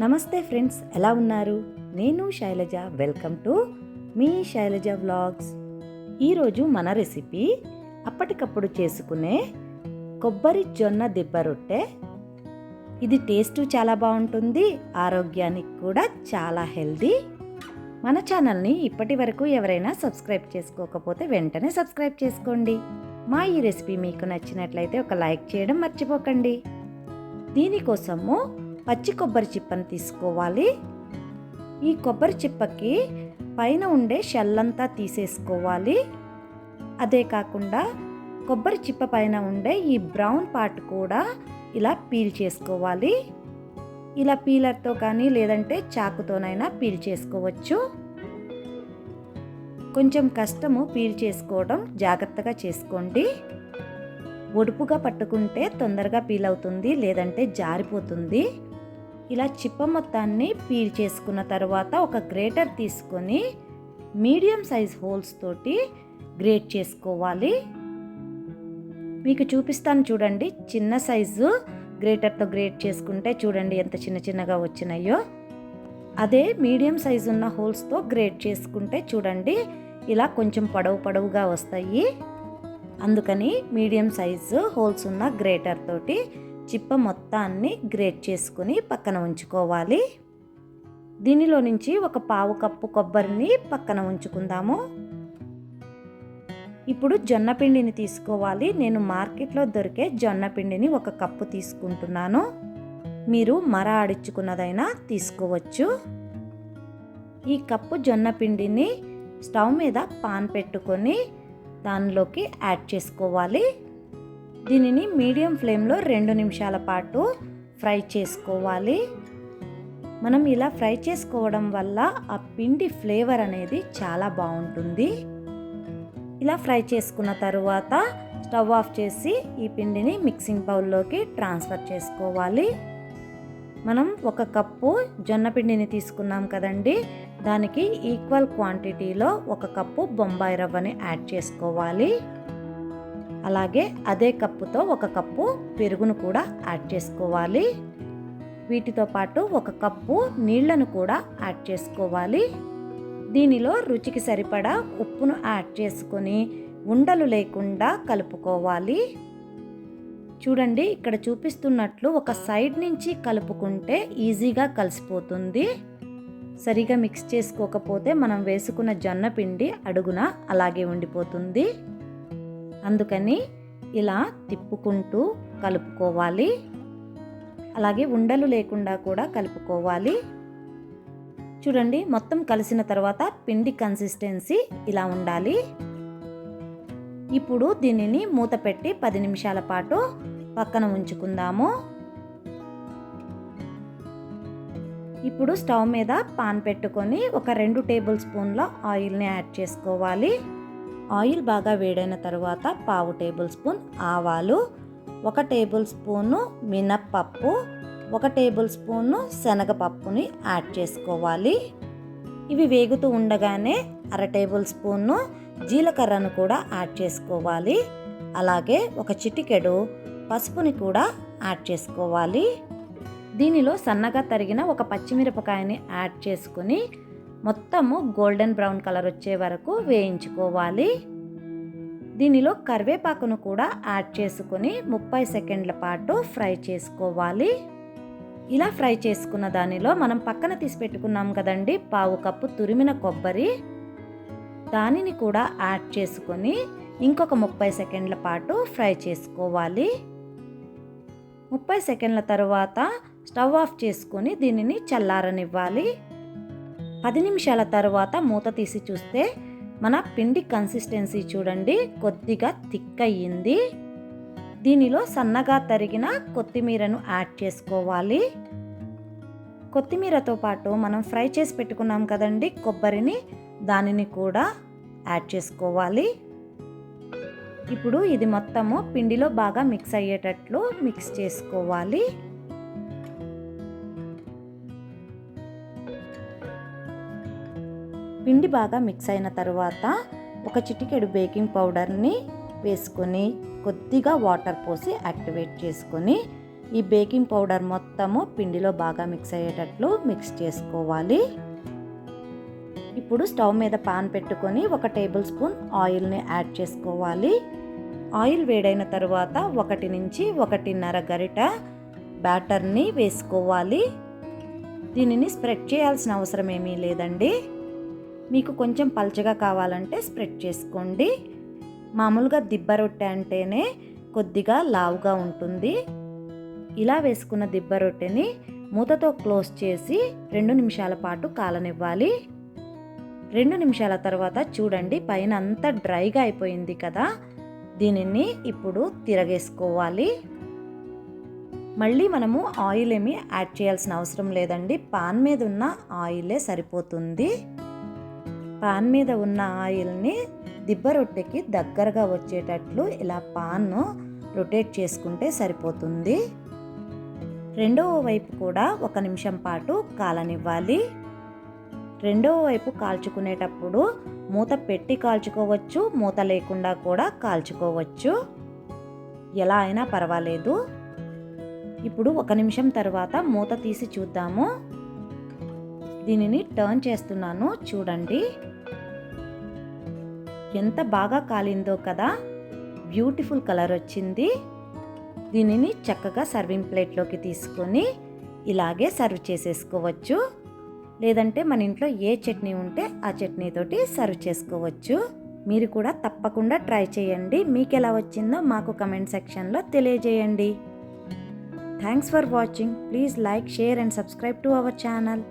నమస్తే ఫ్రెండ్స్ ఎలా ఉన్నారు? నేను శైలజ. వెల్కమ్ టు మీ శైలజ వ్లాగ్స్. ఈరోజు మన రెసిపీ అప్పటికప్పుడు చేసుకునే కొబ్బరి జొన్న దిబ్బ రొట్టె. ఇది టేస్ట్ చాలా బాగుంటుంది ఆరోగ్యానికి కూడా చాలా హెల్దీ. మన ఛానల్ని ఇప్పటి వరకు ఎవరైనా సబ్స్క్రైబ్ చేసుకోకపోతే వెంటనే సబ్స్క్రైబ్ చేసుకోండి. మా ఈ రెసిపీ మీకు నచ్చినట్లయితే ఒక లైక్ చేయడం మర్చిపోకండి. దీనికోసము పచ్చి కొబ్బరి చిప్పను తీసుకోవాలి. ఈ కొబ్బరి చిప్పకి పైన ఉండే షెల్లంతా తీసేసుకోవాలి. అదే కాకుండా కొబ్బరి చిప్ప పైన ఉండే ఈ బ్రౌన్ పార్ట్ కూడా ఇలా పీల్ చేసుకోవాలి. ఇలా పీలర్తో కానీ లేదంటే చాకుతోనైనా పీల్ చేసుకోవచ్చు. కొంచెం కష్టము పీల్ చేసుకోవడం జాగ్రత్తగా చేసుకోండి. ఒడుపుగా పట్టుకుంటే తొందరగా పీల్ అవుతుంది లేదంటే జారిపోతుంది. ఇలా చిప్ప మొత్తాన్ని పీల్ చేసుకున్న తర్వాత ఒక గ్రేటర్ తీసుకొని మీడియం సైజ్ హోల్స్ తోటి గ్రేట్ చేసుకోవాలి. మీకు చూపిస్తాను చూడండి. చిన్న సైజు గ్రేటర్తో గ్రేట్ చేసుకుంటే చూడండి ఎంత చిన్న చిన్నగా వచ్చినాయో. అదే మీడియం సైజు ఉన్న హోల్స్తో గ్రేట్ చేసుకుంటే చూడండి ఇలా కొంచెం పొడవు పొడవుగా వస్తాయి. అందుకని మీడియం సైజు హోల్స్ ఉన్న గ్రేటర్ తోటి చిప్ప మొత్తాన్ని గ్రేట్ చేసుకుని పక్కన ఉంచుకోవాలి. దీనిలో నుంచి ఒక పావు కప్పు కొబ్బరిని పక్కన ఉంచుకుందాము. ఇప్పుడు జొన్న పిండిని తీసుకోవాలి. నేను మార్కెట్లో దొరికే జొన్న పిండిని ఒక కప్పు తీసుకుంటున్నాను. మీరు మర ఆడించుకున్నదైనా తీసుకోవచ్చు. ఈ కప్పు జొన్న పిండిని స్టవ్ మీద పాన్ పెట్టుకొని దానిలోకి యాడ్ చేసుకోవాలి. దీనిని మీడియం ఫ్లేమ్లో రెండు నిమిషాల పాటు ఫ్రై చేసుకోవాలి. మనం ఇలా ఫ్రై చేసుకోవడం వల్ల ఆ పిండి ఫ్లేవర్ అనేది చాలా బాగుంటుంది. ఇలా ఫ్రై చేసుకున్న తరువాత స్టవ్ ఆఫ్ చేసి ఈ పిండిని మిక్సింగ్ బౌల్లోకి ట్రాన్స్ఫర్ చేసుకోవాలి. మనం ఒక కప్పు జొన్న పిండిని తీసుకున్నాం కదండి. దానికి ఈక్వల్ క్వాంటిటీలో ఒక కప్పు బొంబాయి రవ్వని యాడ్ చేసుకోవాలి. అలాగే అదే కప్పుతో ఒక కప్పు పెరుగును కూడా యాడ్ చేసుకోవాలి. వీటితో పాటు ఒక కప్పు నీళ్ళను కూడా యాడ్ చేసుకోవాలి. దీనిలో రుచికి సరిపడా ఉప్పును యాడ్ చేసుకొని ఉండలు లేకుండా కలుపుకోవాలి. చూడండి ఇక్కడ చూపిస్తున్నట్లు ఒక సైడ్ నుంచి కలుపుకుంటే ఈజీగా కలిసిపోతుంది. సరిగా మిక్స్ చేసుకోకపోతే మనం వేసుకున్న జొన్న పిండి అడుగున అలాగే ఉండిపోతుంది. అందుకని ఇలా తిప్పుకుంటూ కలుపుకోవాలి. అలాగే ఉండలు లేకుండా కూడా కలుపుకోవాలి. చూడండి మొత్తం కలిసిన తర్వాత పిండి కన్సిస్టెన్సీ ఇలా ఉండాలి. ఇప్పుడు దీనిని మూత పెట్టి పది నిమిషాల పాటు పక్కన ఉంచుకుందాము. ఇప్పుడు స్టవ్ మీద పాన్ పెట్టుకొని ఒక రెండు టేబుల్ స్పూన్ల ఆయిల్ని యాడ్ చేసుకోవాలి. ఆయిల్ బాగా వేడైన తర్వాత పావు టేబుల్ స్పూన్ ఆవాలు ఒక టేబుల్ స్పూను మినప్పప్పు ఒక టేబుల్ స్పూను శనగపప్పుని యాడ్ చేసుకోవాలి. ఇవి వేగుతూ ఉండగానే అర టేబుల్ స్పూను జీలకర్రను కూడా యాడ్ చేసుకోవాలి. అలాగే ఒక చిటికెడు పసుపుని కూడా యాడ్ చేసుకోవాలి. దీనిలో సన్నగా తరిగిన ఒక పచ్చిమిరపకాయని యాడ్ చేసుకుని మొత్తము గోల్డెన్ బ్రౌన్ కలర్ వచ్చే వరకు వేయించుకోవాలి. దీనిలో కరివేపాకును కూడా యాడ్ చేసుకొని ముప్పై సెకండ్ల పాటు ఫ్రై చేసుకోవాలి. ఇలా ఫ్రై చేసుకున్న దానిలో మనం పక్కన తీసి పెట్టుకున్నాం కదండి పావు కప్పు తురిమిన కొబ్బరి. దానిని కూడా యాడ్ చేసుకొని ఇంకొక ముప్పై సెకండ్ల పాటు ఫ్రై చేసుకోవాలి. ముప్పై సెకండ్ల తర్వాత స్టవ్ ఆఫ్ చేసుకొని దీనిని చల్లారనివ్వాలి. పది నిమిషాల తర్వాత మూత తీసి చూస్తే మన పిండి కన్సిస్టెన్సీ చూడండి కొద్దిగా థిక్ అయ్యింది దీనిలో సన్నగా తరిగిన కొత్తిమీరను యాడ్ చేసుకోవాలి. కొత్తిమీరతో పాటు మనం ఫ్రై చేసి పెట్టుకున్నాం కదండి కొబ్బరిని దానిని కూడా యాడ్ చేసుకోవాలి. ఇప్పుడు ఇది మొత్తము పిండిలో బాగా మిక్స్ అయ్యేటట్లు మిక్స్ చేసుకోవాలి. పిండి బాగా మిక్స్ అయిన తర్వాత ఒక చిటికెడు బేకింగ్ పౌడర్ని వేసుకొని కొద్దిగా వాటర్ పోసి యాక్టివేట్ చేసుకొని ఈ బేకింగ్ పౌడర్ మొత్తము పిండిలో బాగా మిక్స్ అయ్యేటట్లు మిక్స్ చేసుకోవాలి. ఇప్పుడు స్టవ్ మీద పాన్ పెట్టుకొని ఒక టేబుల్ స్పూన్ ఆయిల్ని యాడ్ చేసుకోవాలి. ఆయిల్ వేడైన తర్వాత ఒకటి నుంచి ఒకటిన్నర గరిట బ్యాటర్ని వేసుకోవాలి. దీనిని స్ప్రెడ్ చేయాల్సిన అవసరం ఏమీ లేదండి. మీకు కొంచెం పల్చగా కావాలంటే స్ప్రెడ్ చేసుకోండి. మామూలుగా దిబ్బ రొట్టె అంటేనే కొద్దిగా లావుగా ఉంటుంది. ఇలా వేసుకున్న దిబ్బ రొట్టెని మూతతో క్లోజ్ చేసి రెండు నిమిషాల పాటు కాలనివ్వాలి. రెండు నిమిషాల తర్వాత చూడండి పైన అంతా డ్రైగా అయిపోయింది కదా. దీనిని ఇప్పుడు తిరగేసుకోవాలి. మళ్ళీ మనము ఆయిల్ ఏమి యాడ్ చేయాల్సిన అవసరం లేదండి. పాన్ మీద ఉన్న ఆయిలే సరిపోతుంది. పాన్ మీద ఉన్న ఆయిల్ని దిబ్బ రొట్టెకి దగ్గరగా వచ్చేటట్లు ఇలా పాన్ను రొటేట్ చేసుకుంటే సరిపోతుంది. రెండవ వైపు కూడా ఒక నిమిషం పాటు కాలనివ్వాలి. రెండవ వైపు కాల్చుకునేటప్పుడు మూత పెట్టి కాల్చుకోవచ్చు మూత లేకుండా కూడా కాల్చుకోవచ్చు. ఎలా అయినా పర్వాలేదు. ఇప్పుడు ఒక నిమిషం తర్వాత మూత తీసి చూద్దాము. దీనిని టర్న్ చేస్తున్నాను చూడండి. ఎంత బాగా కాలిందో కదా. బ్యూటిఫుల్ కలర్ వచ్చింది. దీనిని చక్కగా సర్వింగ్ ప్లేట్లోకి తీసుకొని ఇలాగే సర్వ్ చేసేసుకోవచ్చు. లేదంటే మన ఇంట్లో ఏ చట్నీ ఉంటే ఆ చట్నీతోటి సర్వ్ చేసుకోవచ్చు. మీరు కూడా తప్పకుండా ట్రై చేయండి. మీకు ఎలా వచ్చిందో మాకు కమెంట్ సెక్షన్లో తెలియజేయండి. Thanks for watching please like share and subscribe to our channel